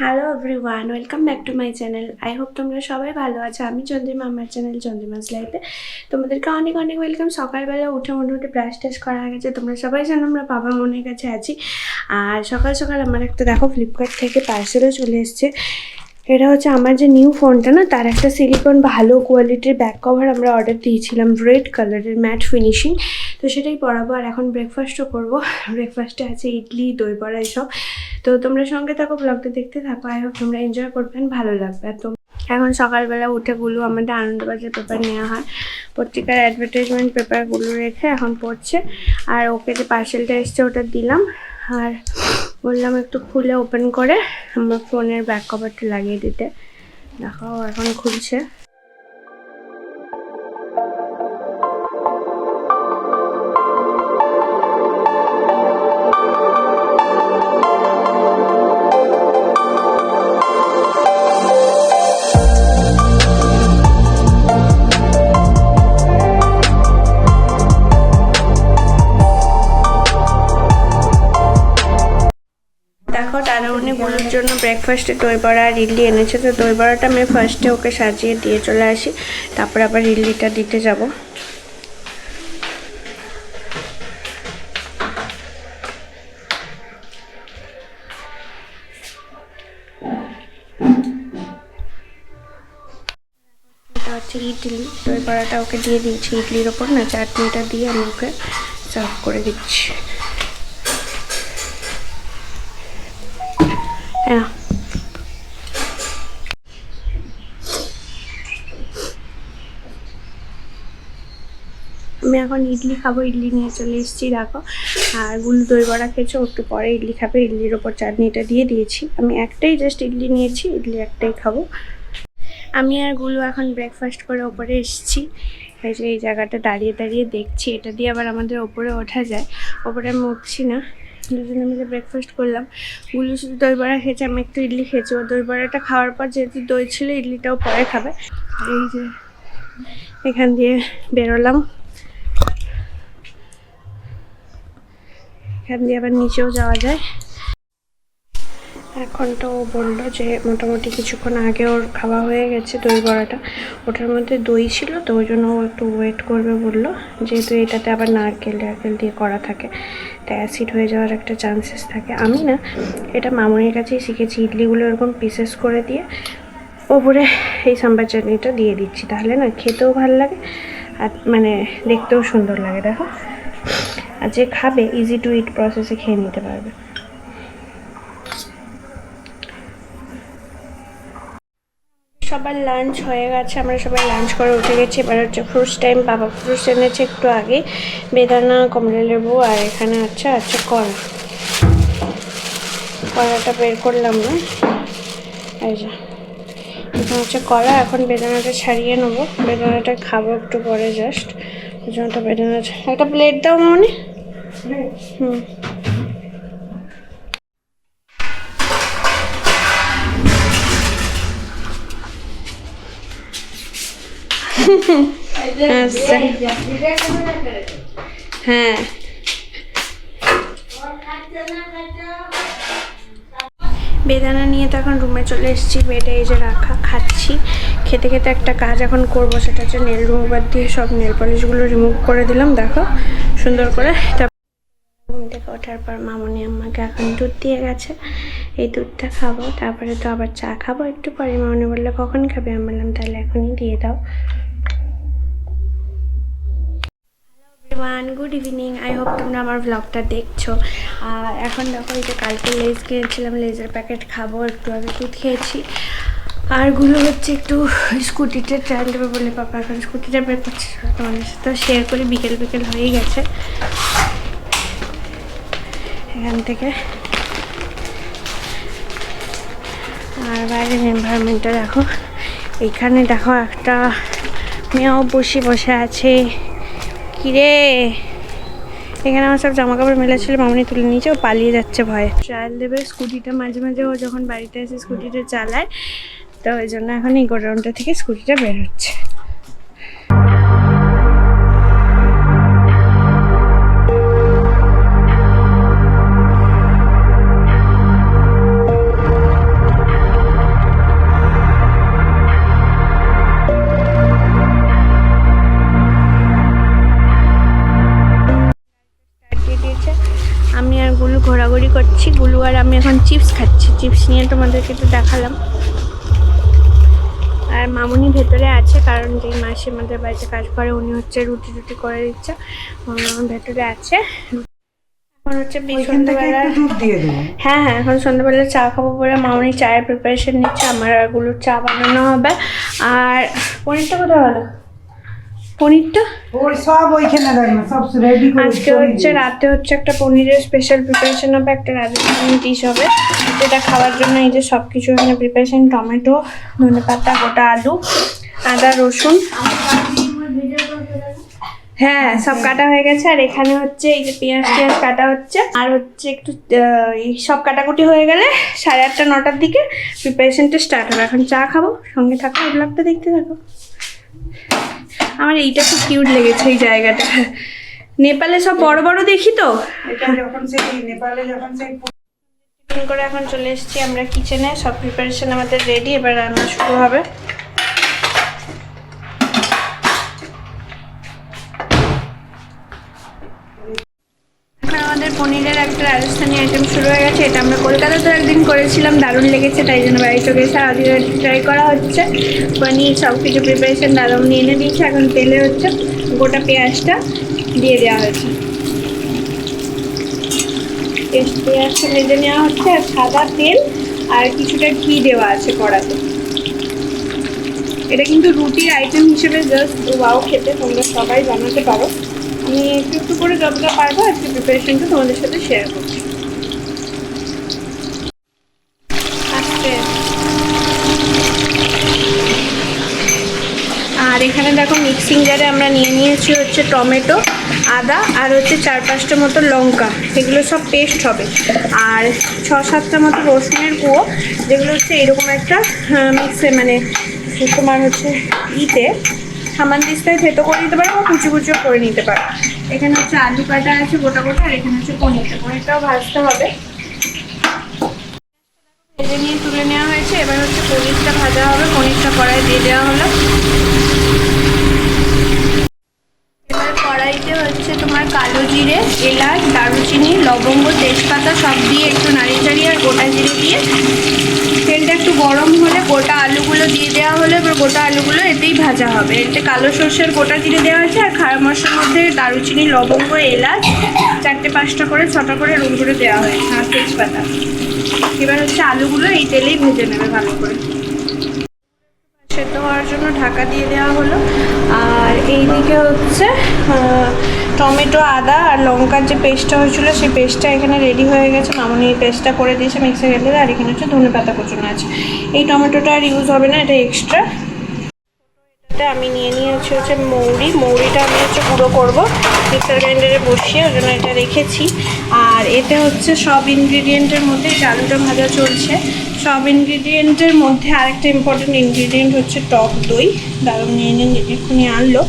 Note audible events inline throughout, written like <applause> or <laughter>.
Hello everyone welcome back to my channel I hope তোমরা সবাই ভালো আছো। আমি চন্দ্রিমা, আমার চ্যানেল চন্দ্রিমাস লাইফে তোমাদেরকে অনেক অনেক ওয়েলকাম সকালবেলা উঠে মোটামুটি ব্রাশ টাশ করা গেছে। তোমরা সবাই জানো আমরা বাবা মনের কাছে আছি। আর সকাল সকাল আমার একটা, দেখো ফ্লিপকার্ট থেকে পার্সেলও চলে এসছে। এটা হচ্ছে আমার যে নিউ ফোনটা না, তার একটা সিলিকন ভালো কোয়ালিটির ব্যাক কভার আমরা অর্ডার দিয়েছিলাম। রেড কালারের ম্যাট ফিনিশিং তো সেটাই পরাবো। আর এখন ব্রেকফাস্টও করব। <laughs> ব্রেকফাস্টে আছে ইডলি, দই বড়া এসব তো তোমরা সঙ্গে থাকো ব্লগটা দেখতে থাকো। আই হোপ তোমরা এনজয় করবেন ভালো লাগবে। তো এখন সকালবেলা উঠে গুলো আমাদের আনন্দবাজার পেপার নেওয়া হয়। পত্রিকার অ্যাডভার্টাইজমেন্ট পেপারগুলো রেখে এখন পড়ছে। আর ওকে যে পার্সেলটা এসছে ওটা দিলাম। আর বললাম একটু খুলে ওপেন করে। আমার ফোনের ব্যাক কভারটা লাগিয়ে দিতে। দেখো এখন খুলছে। ব্রেকফাস্টে দই বড়া আর ইডলি এনেছে তো দই বড়াটা আমি ফার্স্টে ওকে সাজিয়ে দিয়ে চলে আসি। তারপর আবার ইডলিটা দিতে যাব। ইডলি। দই বড়াটা ওকে দিয়ে দিয়েছি। ইডলির ওপর না, চাটনিটা দিয়ে আমি ওকে সার্ভ করে দিচ্ছি। এখন ইডলি খাব, ইডলি নিয়ে চলে এসেছি, দেখো। আর গুল দই বড়া খেয়েছো একটু পরে ইডলি খাবে, ইডলির ওপর চাটনিটা দিয়ে দিয়েছি। আমি একটাই জাস্ট ইডলি নিয়েছি, ইডলি একটাই খাব। আমি আরগুলো এখন ব্রেকফাস্ট করে ওপরে এসেছি। এই যে এই জায়গাটা দাঁড়িয়ে দাঁড়িয়ে দেখছি, এটা দিয়ে আবার আমাদের ওপরে ওঠা যায়। ওপরে আমি উঠছি না, দুজনে মিলে ব্রেকফাস্ট করলাম। গুলো শুধু দই বড়া খেয়েছে, আমি একটু ইডলি খেয়েছি। ও দই বড়াটা খাওয়ার পর যেহেতু দই ছিল, ইডলিটাও পরে খাবে। এই যে এখান দিয়ে বেরোলাম। এখান দিয়ে আবার নিচেও যাওয়া যায়। এখন তো বলল যে মোটামুটি কিছুক্ষণ আগে ওর খাওয়া হয়ে গেছে, দই বড়াটা। ওটার মধ্যে দই ছিল তো ওই জন্য ও একটু ওয়েট করবে বলল। যেহেতু এটাতে আবার নারকেল টারকেল দিয়ে করা থাকে, তাই অ্যাসিড হয়ে যাওয়ার একটা চান্সেস থাকে। আমি না, এটা মামুনির কাছেই শিখেছি, ইডলিগুলো এরকম পিসেস করে দিয়ে ওপরে এই সাম্বার চাটনিটা দিয়ে দিচ্ছি। তাহলে না খেতেও ভালো লাগে আর মানে দেখতেও সুন্দর লাগে, দেখো। আর যে খাবে ইজি টু ইট প্রসেসে খেয়ে নিতে পারবে। সবার লাঞ্চ হয়ে গেছে, আমরা সবাই লাঞ্চ করে উঠে গেছি। এবার হচ্ছে ফ্রুটস টাইম বাবা ফ্রুটস এনেছে একটু আগে। বেদানা কমলা লেবু আর এখানে হচ্ছে, আছে কলা কলাটা বের করলাম না। এই যে। এখানে হচ্ছে কলা এখন বেদানাটা ছাড়িয়ে নেব। বেদানাটা খাব একটু পরে জাস্ট ওই জন্য বেদানা একটা প্লেট দাও মনে হ্যাঁ বেদানা নিয়ে তো এখন রুমে চলে এসেছি। বেডে এই যে রাখা, খাচ্ছি। খেতে খেতে একটা কাজ এখন করব, সেটা হচ্ছে নেল রিমুভার দিয়ে সব নেল পলিশগুলো রিমুভ করে দিলাম, দেখো। সুন্দর করে। ওঠার পর মামনি আমাকে এখন দুধ দিয়ে গেছে। এই দুধটা খাব, তারপরে তো আবার চা খাব। একটু পরে মামনি বললে, কখন খাবে? আমি বললাম, তাহলে এখনই দিয়ে দাও। One good evening I hope তোমরা আমার ব্লগটা দেখছ। আর এখন দেখো, এই যে কালকে লেজ কিনেছিলাম লেজের প্যাকেট খাব, একটু আগে দুধ খেয়েছি। আরগুলো হচ্ছে একটু স্কুটিতে ট্রায়াল দেবে বলে পাপা এখন স্কুটিটা বের করছে। তোমাদের সাথে শেয়ার করি, বিকেল বিকেল হয়ে গেছে। এখান থেকে। আর বাইরের এনভায়রনমেন্টটা দেখো। এখানে দেখো একটা মেয়েও বসে বসে আছে। কিরে? এখানে আমার সব জামা কাপড় মেলা ছিল মামনি তুলে নিয়েছে, ও পালিয়ে যাচ্ছে ভয়ে। ট্রায়াল দেবে স্কুটিটা মাঝে মাঝে ও যখন বাড়িতে এসে স্কুটিটা চালায়, তো ওই জন্য এখন এই গোডাউনটা থেকে স্কুটিটা বের হচ্ছে। ঘোরাঘুরি করছি গুলু আর আমি এখন চিপস খাচ্ছি। চিপস নিয়ে তোমাদেরকে তো দেখালাম। আর মামুনি ভেতরে আছে কারণ যে মাসি আমাদের বাড়িতে কাজ করে উনি হচ্ছে রুটি রুটি করে দিচ্ছে। মামুনি ভেতরে আছে। এখন হচ্ছে সন্ধ্যাবেলা একটু হ্যাঁ হ্যাঁ এখন সন্ধ্যাবেলা চা খাব বলে মামনি চায়ের প্রিপারেশন নিচ্ছে আমারগুলোর চা বানানো হবে। আর পনিরটা কোথায় হলো পনিরটা? ওই সব ওইখানে দেখো সব রেডি করে আজকে হচ্ছে রাতে হচ্ছে একটা পনিরের স্পেশাল প্রিপারেশন হবে একটা রাজস্থানি ডিশ হবে। যেটা খাওয়ার জন্য এই যে সব কিছু এখানে প্রিপারেশন টমেটো ধনে পাতা গোটা আলু আদা রসুন। হ্যাঁ সব কাটা হয়ে গেছে। আর এখানে হচ্ছে এই যে পেঁয়াজ টিয়াজ কাটা হচ্ছে। আর হচ্ছে একটু এই সব কাটাকুটি হয়ে গেলে সাড়ে আটটা নটার দিকে প্রিপারেশনটা স্টার্ট হবে। এখন চা খাব সঙ্গে থাকো ব্লগটা দেখতে থাকো। আমার এইটা খুব কিউট লেগেছে এই জায়গাটা। নেপালে সব বড় বড় দেখি তো? এটা যখন সেই নেপালে যখন সেই করে এখন চলে এসেছি আমরা কিচেনে সব প্রিপারেশন আমাদের রেডি এবার রান্না শুরু হবে। পনিরের একটা রাজস্থানি আইটেম শুরু হয়ে গেছে, এটা আমরা কলকাতাতে একদিন করেছিলাম, দারুণ লেগেছে, তাই জন্য বাড়ি চোখে এসে আজকে ট্রাই করা হচ্ছে। পনির সব কিছু প্রিপারেশন দারুণ নিয়ে এনে দিয়েছে, এখন তেলে হচ্ছে গোটা পেঁয়াজটা দিয়ে দেওয়া হয়েছে। পেঁয়াজটা ভেজে নেওয়া হচ্ছে, আর সাদা তেল আর কিছুটা ঘি দেওয়া আছে কড়াতে। এটা কিন্তু রুটির আইটেম হিসেবে জাস্ট ওয়াও খেতে তোমরা সবাই বানাতে পারো। আমি একটু একটু করে যতটা পারব আজকে প্রিপারেশনটা তোমাদের সাথে শেয়ার করছি। আর এখানে দেখো মিক্সিং জারে আমরা নিয়ে নিয়েছি হচ্ছে টমেটো, আদা আর হচ্ছে চার পাঁচটা মতো লঙ্কা। এগুলো সব পেস্ট হবে। আর ছ সাতটা মতো রসুনের কুয়ো, যেগুলো হচ্ছে এরকম একটা মিক্সে মানে তোমার হচ্ছে ইতে সামান দিস্তায় থেতো করে নিতে পারো বা কুচি কুচিও করে নিতে পারো। এখানে হচ্ছে আলু কাটা আছে গোটা গোটা, আর এখানে হচ্ছে পনিরটা। পনিরটাও ভাজতে হবে। ভেজে নিয়ে তুলে নেওয়া হয়েছে। এবার হচ্ছে পনিরটা ভাজা হবে। পনিরটা কড়াই দিয়ে দেওয়া হলো। এবার কড়াইতে হচ্ছে তোমার কালো জিরে, এলাচ, দারুচিনি, লবঙ্গ, তেজপাতা সব দিয়ে একটু নাড়িয়ে চাড়িয়ে আর গোটা জিরে দিয়ে তেলটা একটু গরম হলে গোটা আলুগুলো দিয়ে দেওয়া হলে এবার গোটা আলুগুলো এতেই ভাজা হবে। এতে কালো সর্ষের গোটা জিরে দেওয়া আছে আর খাড়া মশলার মধ্যে দারুচিনি, লবঙ্গ, এলাচ চারটে পাঁচটা করে, ছটা করে রুম করে দেওয়া হয়েছে আর তেজপাতা। এবার হচ্ছে আলুগুলো এই তেলেই ভেজে নেবে ভালো করে। সেদ্ধ হওয়ার জন্য ঢাকা দিয়ে দেওয়া হলো। আর এইদিকে হচ্ছে টমেটো, আদা আর লঙ্কার যে পেস্টটা হয়েছিল, সেই পেস্টটা এখানে রেডি হয়ে গেছে। মামনি এই পেস্টটা করে দিয়েছে মিক্সার গ্রাইন্ডারে আর এখানে হচ্ছে ধনে পাতা কুচুনো আছে। এই টমেটোটা আর ইউজ হবে না, এটা এক্সট্রা এটাতে আমি নিয়ে নিয়েছি হচ্ছে মৌরি। মৌরিটা আমি হচ্ছে গুঁড়ো করব মিক্সার গ্রাইন্ডারে বসিয়ে, ওই জন্য এটা রেখেছি। আর এতে হচ্ছে সব ইনগ্রিডিয়েন্টের মধ্যে আলুটা ভাজা চলছে, সব ইনগ্রিডিয়েন্টের মধ্যে আরেকটা ইম্পর্টেন্ট ইনগ্রিডিয়েন্ট হচ্ছে টক দই। দারুণ নিয়ে নিয়ে এক্ষুনি আনলো।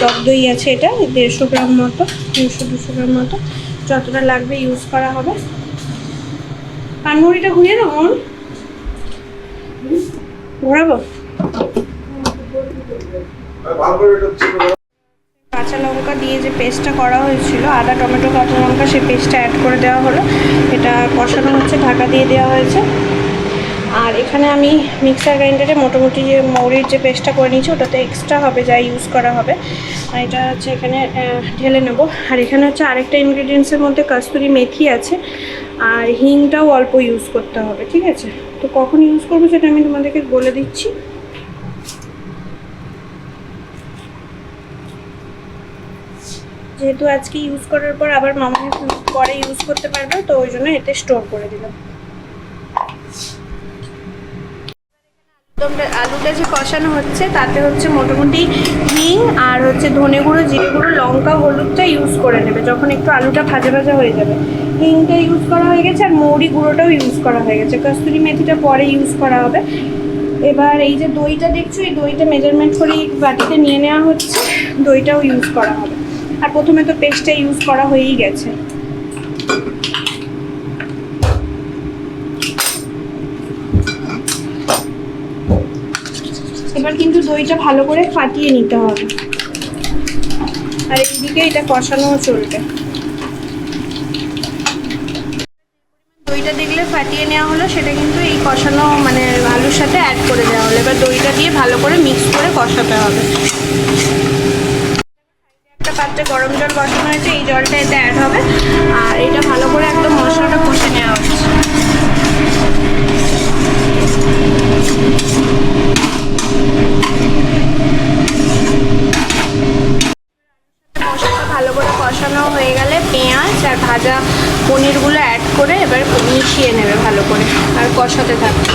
টক দই আছে এটা, দেড়শো গ্রাম মতো দেড়শো দুশো গ্রাম মতো। যতটা লাগবে ইউজ করা হবে। পানমুড়িটা ঘুরিয়ে দেবো? ঘোরাবো? কাঁচা লঙ্কা দিয়ে যে পেস্টটা করা হয়েছিল, আদা, টমেটো, কাঁচা লঙ্কা সেই পেস্টটা অ্যাড করে দেওয়া হলো। এটা কষানো হচ্ছে, ঢাকা দিয়ে দেওয়া হয়েছে। আর এখানে আমি মিক্সার গ্রাইন্ডারে মোটামুটি যে মৌরির যে পেস্টটা করে নিয়েছি, ওটাতে এক্সট্রা হবে, যা ইউজ করা হবে। আর এটা হচ্ছে এখানে ঢেলে নেব। আর এখানে হচ্ছে আরেকটা ইনগ্রিডিয়েন্টসের মধ্যে কাস্তুরি মেথি আছে। আর হিংটাও অল্প ইউজ করতে হবে, ঠিক আছে? তো কখন ইউজ করব সেটা আমি তোমাদেরকে বলে দিচ্ছি। যেহেতু আজকে ইউজ করার পর আবার মামা পরে ইউজ করতে পারবে, তো ওই জন্য এতে স্টোর করে দিলাম আলুটা যে কষানো হচ্ছে, তাতে হচ্ছে মোটামুটি হিং আর হচ্ছে ধনে গুঁড়ো, জিরে গুঁড়ো, লঙ্কা, হলুদটা ইউজ করে নেবে। যখন একটু আলুটা ভাজা ভাজা হয়ে যাবে, হিংটা ইউজ করা হয়ে গেছে আর মৌরি গুঁড়োটাও ইউজ করা হয়ে গেছে। কস্তুরি মেথিটা পরে ইউজ করা হবে। এবার এই যে দইটা দেখছ, এই দইটা মেজারমেন্ট করে বাটিতে নিয়ে নেওয়া হচ্ছে, দইটাও ইউজ করা হবে। আর প্রথমে তো পেস্টটা ইউজ করা হয়েই গেছে। এবার কিন্তু দইটা ভালো করে ফাটিয়ে নিতে হবে। আর এইদিকে এটা কষানোও চলবে। দইটা দেখলে ফাটিয়ে নেওয়া হলো, সেটা কিন্তু এই কষানো মানে আলুর সাথে অ্যাড করে দেওয়া হলো। এবার দইটা দিয়ে ভালো করে মিক্স করে কষাতে হবে। একটা গরম জল বসানো হয়েছে, এই জলটা এতে অ্যাড হবে। আর এটা ভালো করে একদম মশলাটা কষে নেওয়া হচ্ছে। ভালো করে কষানো হয়ে গেলে পেঁয়াজ আর ভাজা পনিরগুলো অ্যাড করে এবার মিশিয়ে নেবে ভালো করে, আর কষাতে থাকবে।